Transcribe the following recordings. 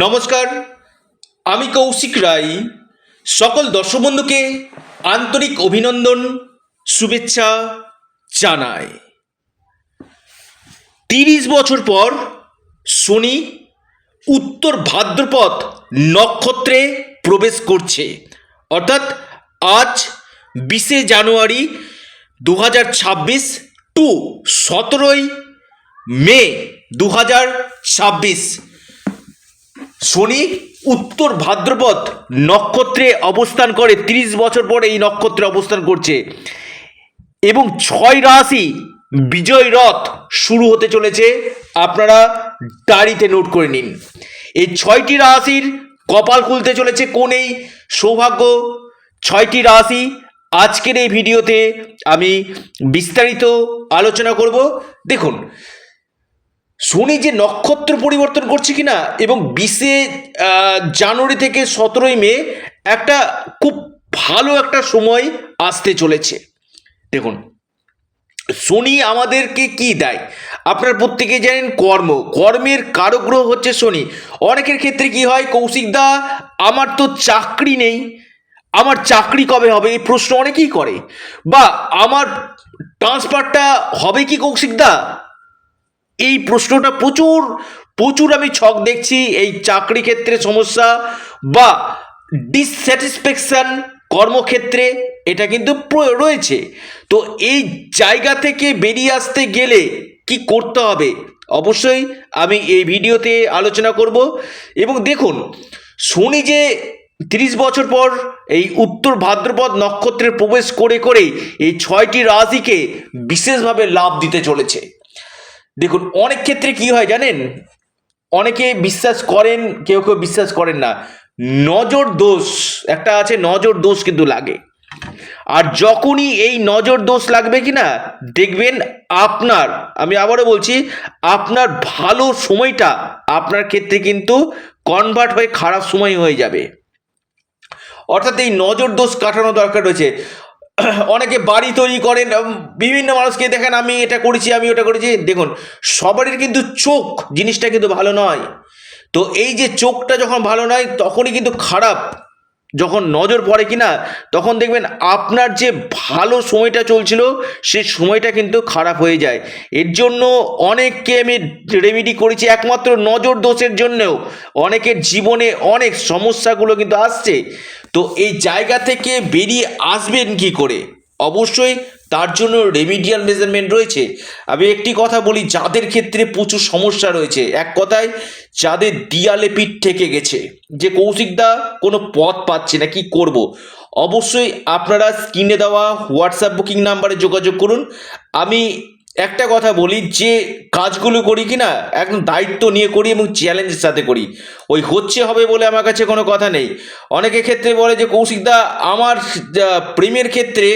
নমস্কার, আমি কৌশিক রায়। সকল দর্শক বন্ধুকে আন্তরিক অভিনন্দন, শুভেচ্ছা জানাই। তিরিশ বছর পর শনি উত্তর ভাদ্রপদ নক্ষত্রে প্রবেশ করছে। অর্থাৎ আজ বিশে জানুয়ারি দু হাজার ছাব্বিশ টু সতেরোই মে দু হাজার ছাব্বিশ। শনি উত্তর ভাদ্রপদ নক্ষত্রে অবস্থান করে, তিরিশ বছর পরে এই নক্ষত্রে অবস্থান করছে। এবং ছয় রাশি বিজয় রথ শুরু হতে চলেছে। আপনারা ডায়েরিতে নোট করে নিন। এই ছয়টি রাশির কপাল খুলতে চলেছে কোন এই সৌভাগ্য? ছয়টি রাশি আজকের এই ভিডিওতে আমি বিস্তারিত আলোচনা করব। দেখুন শনি যে নক্ষত্র পরিবর্তন করছে কিনা এবং বিশে জানুয়ারি থেকে সতেরোই মে একটা খুব ভালো একটা সময় আসতে চলেছে। দেখুন, শনি আমাদেরকে কি দেয়? আপনার প্রত্যেকে জানেন কর্ম। কর্মের কারগ্রহ হচ্ছে শনি। অনেকের ক্ষেত্রে কি হয়? কৌশিকদা আমার তো চাকরি নেই। আমার চাকরি কবে হবে? এই প্রশ্ন অনেকেই করে। বা আমার ট্রান্সফারটা হবে কি কৌশিকদা এই প্রশ্নটা প্রচুর প্রচুর আমি ছক দেখছি এই চাকরি ক্ষেত্রে সমস্যা বা ডিসস্যাটিসফ্যাকশন কর্মক্ষেত্রে এটা কিন্তু রয়েছে। তো এই জায়গা থেকে বেরিয়ে আসতে গেলে কি করতে হবে? অবশ্যই আমি এই ভিডিওতে আলোচনা করব এবং দেখুন, শনি যে তিরিশ বছর পর এই উত্তর ভাদ্রপদ নক্ষত্রে প্রবেশ করে করে এই ছয়টি রাশিকে বিশেষভাবে লাভ দিতে চলেছে। দেখুন, অনেক ক্ষেত্রে কি হয় জানেন? অনেকে বিশ্বাস করেন, কেউ কেউ বিশ্বাস করেন না। নজর দোষ, একটা আছে নজর দোষ কিন্তু লাগে। আর যখনই এই নজর দোষ লাগবে কি না দেখবেন আপনার, আমি আবারও বলছি, আপনার ভালো সময়টা আপনার ক্ষেত্রে কিন্তু কনভার্ট হয়ে খারাপ সময় হয়ে যাবে। অর্থাৎ এই নজর দোষ কাটানো দরকার রয়েছে। অনেকে বাড়ি তৈরি করেন বিভিন্ন মানুষকে দেখেন, আমি এটা করেছি, আমি ওটা করেছি। দেখুন, সবারই কিন্তু চোখ জিনিসটা কিন্তু ভালো নয়। তো এই যে চোখটা যখন ভালো নয়, তখনই কিন্তু খারাপ। যখন নজর পড়ে কিনা, তখন দেখবেন আপনার যে ভালো সময়টা চলছিল, সে সময়টা কিন্তু খারাপ হয়ে যায়। এর জন্য অনেককে আমি রেমেডি করেছি একমাত্র নজর দোষের জন্যেও। অনেকের জীবনে অনেক সমস্যাগুলো কিন্তু আসছে। তো এই জায়গা থেকে বেরিয়ে আসবেন কি করে? অবশ্যই তার জন্য রেমিডিয়াল মেজারমেন্ট রয়েছে। আমি একটি কথা বলি, যাদের ক্ষেত্রে প্রচুর সমস্যা রয়েছে, এক কথায় যাদের দিয়ালে পিঠ থেকে গেছে। যে কৌশিকদা কোনো পথ পাচ্ছে না, কি করব। অবশ্যই আপনারা স্ক্রিনে দেওয়া হোয়াটসঅ্যাপ বুকিং নাম্বারে যোগাযোগ করুন। আমি একটা কথা বলি, যে কাজগুলো করি কি না একদম দায়িত্ব নিয়ে করি এবং চ্যালেঞ্জের সাথে করি। ওই হচ্ছে, হবে বলে আমার কাছে কোনো কথা নেই। অনেকের ক্ষেত্রে বলে যে কৌশিকদা আমার প্রেমের ক্ষেত্রে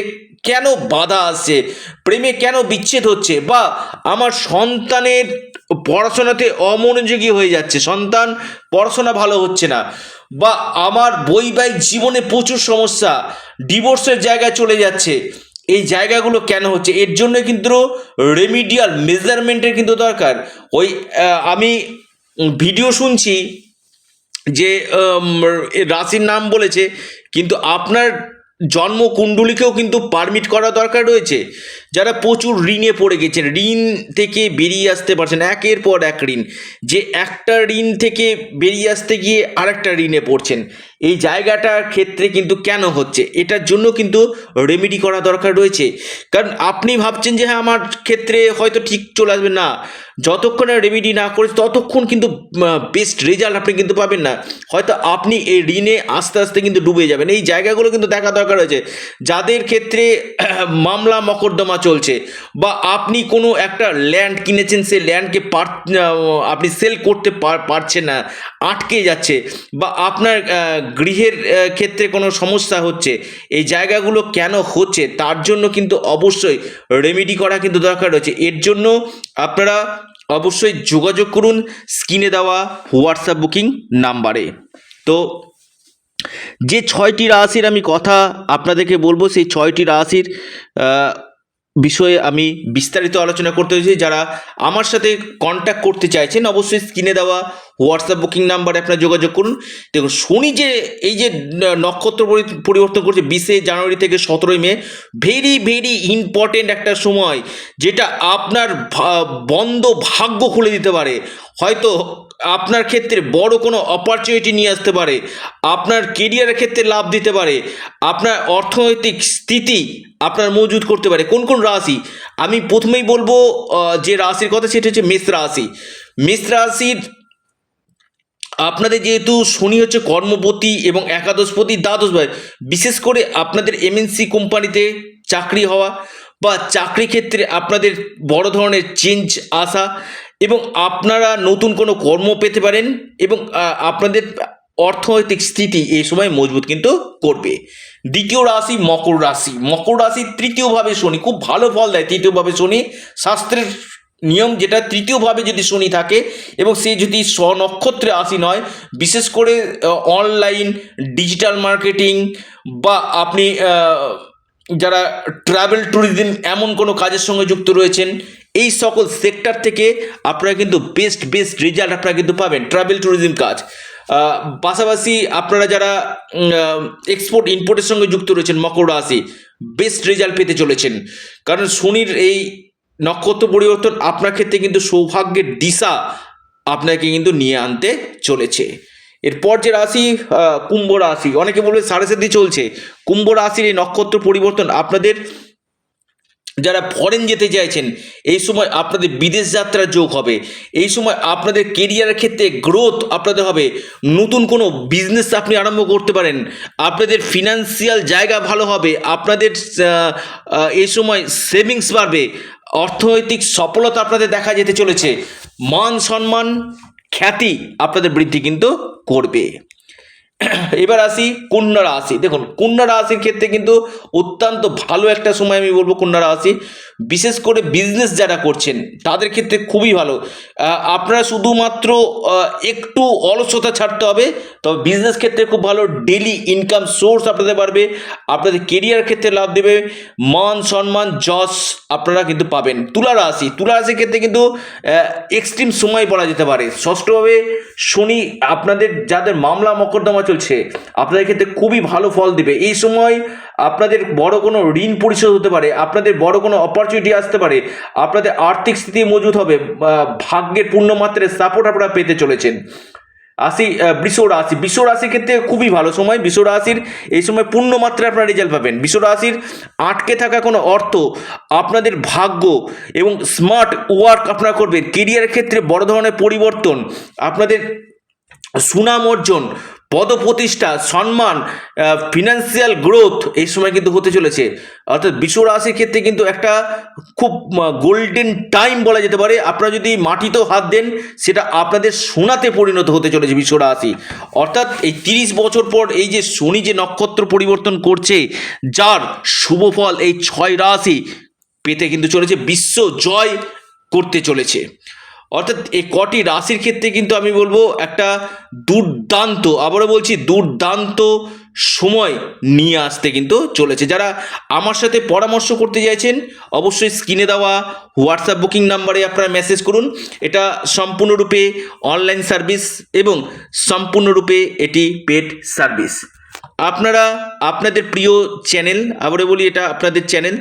কেন বাধা আসছে? প্রেমে কেন বিচ্ছেদ হচ্ছে? বা আমার সন্তানের পড়াশোনাতে অমনোযোগী হয়ে যাচ্ছে, সন্তান পড়াশোনা ভালো হচ্ছে না, বা আমার বৈবাহিক জীবনে প্রচুর সমস্যা, ডিভোর্সের জায়গায় চলে যাচ্ছে, এই জায়গাগুলো কেন হচ্ছে? এর জন্য কিন্তু রেমিডিয়াল মেজারমেন্টের কিন্তু দরকার। ওই আমি ভিডিও শুনছি যে রাশির নাম বলেছে, কিন্তু আপনার জন্মকুণ্ডলীকেও কিন্তু পারমিট করা দরকার রয়েছে। যারা প্রচুর ঋণে পড়ে গেছেন, ঋণ থেকে বেরিয়ে আসতে পারছেন, একের পর এক ঋণ। যে একটা ঋণ থেকে বেরিয়ে আসতে গিয়ে আরেকটা ঋণে পড়ছেন, এই জায়গাটার ক্ষেত্রে কিন্তু কেন হচ্ছে? এটার জন্য কিন্তু রেমেডি করা দরকার রয়েছে। কারণ আপনি ভাবছেন যে হ্যাঁ আমার ক্ষেত্রে হয়তো ঠিক চলে আসবে। না, যতক্ষণ রেমেডি না করে, ততক্ষণ কিন্তু বেস্ট রেজাল্ট আপনি কিন্তু পাবেন না। হয়তো আপনি এই ঋণে আস্তে আস্তে কিন্তু ডুবে যাবেন। এই জায়গাগুলো কিন্তু দেখা দরকার রয়েছে। যাদের ক্ষেত্রে মামলা, মকদ্দমা চলছে বা আপনি কোনো একটা ল্যান্ড কিনেছেন, সেই ল্যান্ডকে পার আপনি সেল করতে পার- পারছেন না, আটকে যাচ্ছে বা আপনার গৃহের ক্ষেত্রে কোনো সমস্যা হচ্ছে, এই জায়গাগুলো কেন হচ্ছে, তার জন্য কিন্তু অবশ্যই রেমেডি করা কিন্তু দরকার রয়েছে। এর জন্য আপনারা অবশ্যই যোগাযোগ করুন স্ক্রিনে দেওয়া হোয়াটসঅ্যাপ বুকিং নাম্বারে। তো যে ছয়টি রাশির আমি কথা আপনাদেরকে বলব, সেই ছয়টি রাশির বিষয়ে আমি বিস্তারিত আলোচনা করতে হয়েছি। যারা আমার সাথে কন্ট্যাক্ট করতে চাইছেন, অবশ্যই স্ক্রিনে দেওয়া হোয়াটসঅ্যাপ বুকিং নাম্বারে আপনারা যোগাযোগ করুন। দেখুন, শনি যে, এই যে নক্ষত্র পরিবর্তন করছে, বিশে জানুয়ারি থেকে সতেরোই মে ভেরি ভেরি ইম্পর্টেন্ট একটা সময়, যেটা আপনার বন্ধ ভাগ্য খুলে দিতে পারে। হয়তো আপনার ক্ষেত্রে বড় কোনো অপরচুনিটি নিয়ে আসতে পারে, আপনার কেরিয়ারের ক্ষেত্রে লাভ দিতে পারে, আপনার অর্থনৈতিক স্থিতি আপনার মজুদ করতে পারে, কোন কোন রাশি? আমি প্রথমেই বলব যে রাশির কথা সেটা হচ্ছে মেষ রাশি। মেষ রাশির আপনাদের যেহেতু শনি হচ্ছে কর্মপতি এবং একাদশপতি দ্বাদশ ভাই, বিশেষ করে আপনাদের এমএনসি কোম্পানিতে চাকরি হওয়া বা চাকরি ক্ষেত্রে আপনাদের বড় ধরনের চেঞ্জ আসা এবং আপনারা নতুন কোনো কর্ম পেতে পারেন এবং আপনাদের অর্থনৈতিক স্থিতি এই সময় মজবুত কিন্তু করবে। দ্বিতীয় রাশি মকর রাশি। মকর রাশি তৃতীয়ভাবে শনি, খুব ভালো ফল দেয় তৃতীয়ভাবে শনি। শাস্ত্রের নিয়ম যেটা, তৃতীয়ভাবে যদি শনি থাকে এবং সে যদি স্বনক্ষত্রে আসি নয় বিশেষ করে অনলাইন, ডিজিটাল মার্কেটিং বা আপনি যারা ট্রাভেল, ট্যুরিজম এমন কোনো কাজের সঙ্গে যুক্ত রয়েছেন এই সকল সেক্টর থেকে আপনারা কিন্তু বেস্ট বেস্ট রেজাল্ট আপনারা কিন্তু পাবেন ট্রাভেল ট্যুরিজম কাজ। পাশাপাশি আপনারা যারা এক্সপোর্ট ইম্পোর্টের সঙ্গে যুক্ত রয়েছেন মকর রাশি বেস্ট রেজাল্ট পেতে চলেছেন। কারণ শনির এই নক্ষত্র পরিবর্তন আপনার ক্ষেত্রে কিন্তু সৌভাগ্যের দিশা আপনাকে কিন্তু নিয়ে আনতে চলেছে। এরপর যে রাশি কুম্ভ রাশি, অনেকে বলবে সাড়ে সাথে চলছে। কুম্ভ রাশির এই নক্ষত্র পরিবর্তন আপনাদের যারা ফরেন যেতে চাইছেন, এই সময় আপনাদের বিদেশ যাত্রার যোগ হবে। এই সময় আপনাদের কেরিয়ারের ক্ষেত্রে গ্রোথ আপনাদের হবে। নতুন কোনো বিজনেস আপনি আরম্ভ করতে পারেন। আপনাদের ফিনান্সিয়াল জায়গা ভালো হবে। আপনাদের এই সময় সেভিংস বাড়বে। অর্থনৈতিক সফলতা আপনাদের দেখা যেতে চলেছে। মান সম্মান, খ্যাতি আপনাদের বৃদ্ধি কিন্তু করবে। এবার আসি কন্যা রাশি। দেখুন, কন্যা রাশির ক্ষেত্রে কিন্তু অত্যন্ত ভালো একটা সময় আমি বলব কন্যা রাশি। বিশেষ করে বিজনেস যারা করছেন, তাদের ক্ষেত্রে খুবই ভালো। আপনারা শুধুমাত্র একটু অলসতা ছাড়তে হবে, তবে বিজনেস ক্ষেত্রে খুব ভালো ডেলি ইনকাম সোর্স আপনাদের বাড়বে, আপনাদের কেরিয়ার ক্ষেত্রে লাভ দেবে, মান সম্মান, যশ আপনারা কিন্তু পাবেন। তুলা রাশি, তুলা রাশির ক্ষেত্রে কিন্তু এক্সট্রিম সময় বলা যেতে পারে। ষষ্ঠভাবে শনি আপনাদের, যাদের মামলা মকদ্দমা চলছে, আপনাদের ক্ষেত্রে খুবই ভালো ফল দিবে। এই সময় আপনাদের বড় কোনো ঋণ পরিশোধ হতে পারে, আপনাদের বড় কোনো অপরচুনিটি আসতে পারে, আপনাদের আর্থিক স্থিতি মজুত হবে ভাগ্যের পূর্ণ মাত্রায় সাপোর্ট আপনারা পেতে চলেছেন। আসি বিশ্ব রাশি বিশ্ব রাশির ক্ষেত্রে খুবই ভালো সময় বিশ্ব রাশির এই সময় পূর্ণ মাত্রায় আপনারা রেজাল্ট পাবেন। বিশ্ব রাশির আটকে থাকা কোনো অর্থ আপনাদের ভাগ্য এবং স্মার্ট ওয়ার্ক আপনারা করবেন। কেরিয়ারের ক্ষেত্রে বড় ধরনের পরিবর্তন, আপনাদের সুনাম অর্জন পদপ্রতিষ্ঠা, সম্মান ফিনান্সিয়াল গ্রোথ এই সময় কিন্তু হতে চলেছে। অর্থাৎ বিশ্ব রাশির ক্ষেত্রে কিন্তু একটা খুব গোল্ডেন টাইম বলা যেতে পারে। আপনারা যদি মাটিতেও হাত দেন, সেটা আপনাদের সোনাতে পরিণত হতে চলেছে বিশ্ব রাশি অর্থাৎ এই তিরিশ বছর পর এই যে শনি যে নক্ষত্র পরিবর্তন করছে, যার শুভ ফল এই ছয় রাশি পেতে কিন্তু চলেছে। বিশ্ব জয় করতে চলেছে। অর্থাৎ এই কটি রাশির ক্ষেত্রে কিন্তু আমি বলব একটা দুর্দান্ত, আবারও বলছি দুর্দান্ত সময় নিয়ে আসতে কিন্তু চলেছে। যারা আমার সাথে পরামর্শ করতে চাইছেন, অবশ্যই স্ক্রিনে দেওয়া হোয়াটসঅ্যাপ বুকিং নাম্বারে আপনারা মেসেজ করুন। এটা সম্পূর্ণরূপে অনলাইন সার্ভিস এবং সম্পূর্ণরূপে এটি পেড সার্ভিস আপনারা, আপনাদের প্রিয় চ্যানেল আবারও বলি এটা আপনাদের চ্যানেল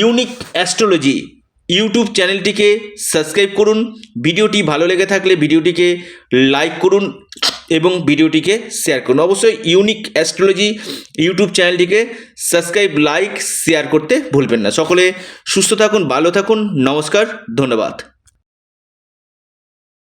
ইউনিক অ্যাস্ট্রোলজি ইউটিউব চ্যানেলটিকে সাবস্ক্রাইব করুন। ভিডিওটি ভালো লেগে থাকলে ভিডিওটিকে লাইক করুন এবং ভিডিওটিকে শেয়ার করুন। অবশ্যই ইউনিক অ্যাস্ট্রোলজি ইউটিউব চ্যানেলটিকে সাবস্ক্রাইব, লাইক, শেয়ার করতে ভুলবেন না। সকলে সুস্থ থাকুন, ভালো থাকুন। নমস্কার, ধন্যবাদ।